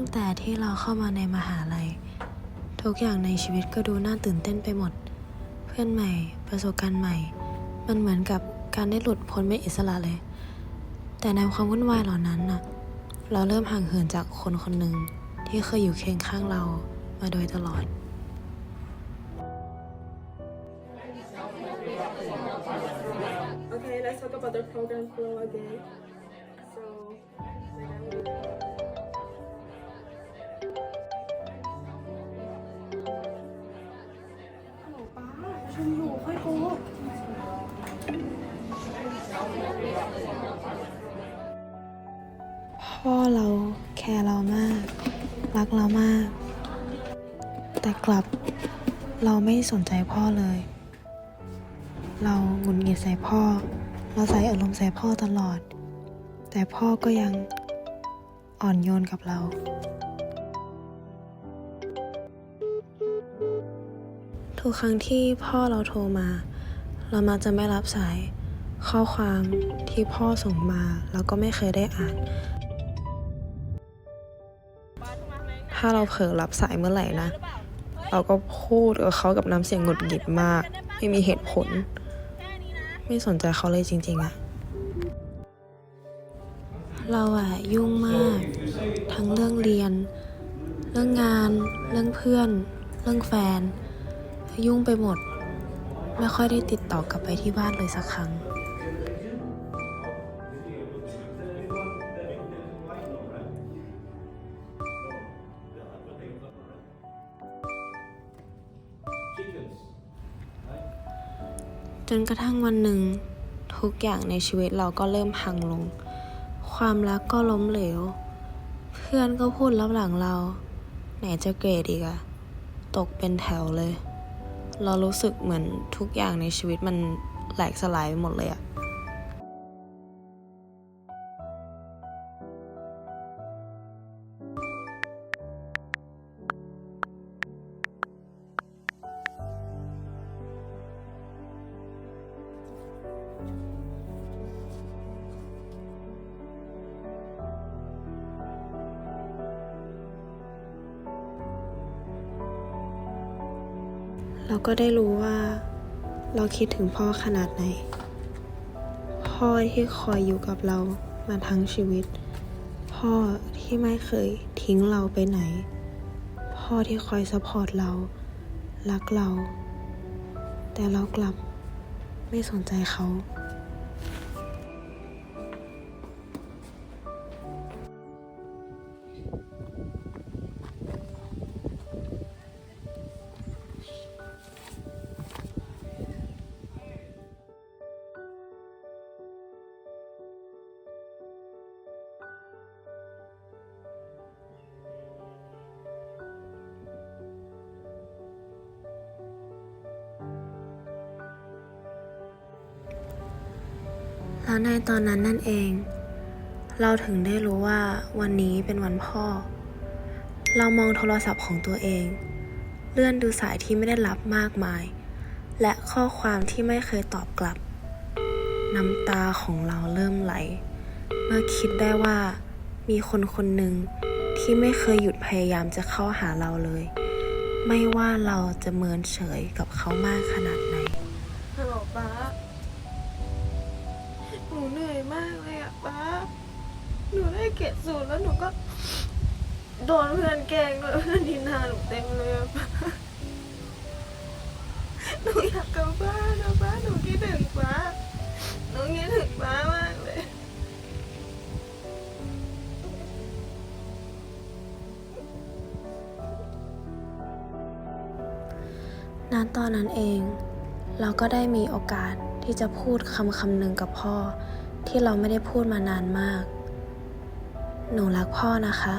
ตั้งแต่ที่เราเข้ามาในมหาลัย ทุกอย่างในชีวิตก็ดูน่าตื่นเต้นไปหมด เพื่อนใหม่ ประสบการณ์ใหม่ มันเหมือนกับการได้หลุดพ้นเป็นอิสระเลย แต่ในความวุ่นวายเหล่านั้นน่ะ เราเริ่มห่างเหินจากคนคนหนึ่งที่เคยอยู่เคียงข้างเรามาโดยตลอด Okay, let's talk about the program flow again. So, ชุมอยู่ค่อยโทรพ่อเราแคร์เรามาก รักเรามาก แต่กลับเราไม่สนใจพ่อเลย เราหงุดหงิดใส่พ่อ เราใส่อารมณ์ใส่พ่อตลอด แต่พ่อก็ยังอ่อนโยนกับเรา ทุกครั้งที่พ่อเราโทรมา เรามักจะไม่รับสาย ข้อความที่พ่อส่งมาเราก็ไม่เคยได้อ่าน ถ้าเราเผลอรับสายเมื่อไหร่นะ เราก็พูดกับเขากับน้ำเสียงหงุดหงิดมาก ไม่มีเหตุผล ไม่สนใจเขาเลยจริง ๆอะเราอะยุ่งมาก ทั้งเรื่องเรียน เรื่องงาน เรื่องเพื่อน เรื่องแฟน ยุ่งไปหมด ไม่ค่อยได้ติดต่อกลับไปที่บ้านเลยสักครั้ง จนกระทั่งวันหนึ่ง ทุกอย่างในชีวิตเราก็เริ่มพังลง ความรักก็ล้มเหลว เพื่อนก็พูดรับหลังเรา ไหนจะเกรดอีกอะตกเป็นแถวเลย เรารู้สึกเหมือนทุกอย่างในชีวิตมันแหลกสลายไปหมดเลยอะ เราก็ได้รู้ว่า เราคิดถึงพ่อขนาดไหน พ่อที่คอยอยู่กับเรามาทั้งชีวิต พ่อที่ไม่เคยทิ้งเราไปไหน พ่อที่คอยสปอร์ตเรา รักเรา แต่เรากลับไม่สนใจเขา แล้วในตอนนั้นนั่นเอง เราถึงได้รู้ว่าวันนี้เป็นวันพ่อ เรามองโทรศัพท์ของตัวเอง เลื่อนดูสายที่ไม่ได้รับมากมาย และข้อความที่ไม่เคยตอบกลับ น้ำตาของเราเริ่มไหล เมื่อคิดได้ว่ามีคนคนหนึ่งที่ไม่เคยหยุดพยายามจะเข้าหาเราเลย ไม่ว่าเราจะเมินเฉยกับเขามากขนาดไหนฮัลโหลป้า หนูเหนื่อยมากเลยอะป้าหนูได้เกรดศูนย์แล้วหนูก็ โดนเพื่อนแกล้งด้วยเพื่อนดินทาหนูเต็มเลยอะป้าหนูอยากกลับบ้านนะป้าหนูคิดถึงป้าหนูคิดถึงป้ามากเลยณตอนนั้นเอง เราก็ได้มีโอกาส ที่จะพูดคำคำหนึ่งกับพ่อ ที่เราไม่ได้พูดมานานมาก หนูรักพ่อนะคะ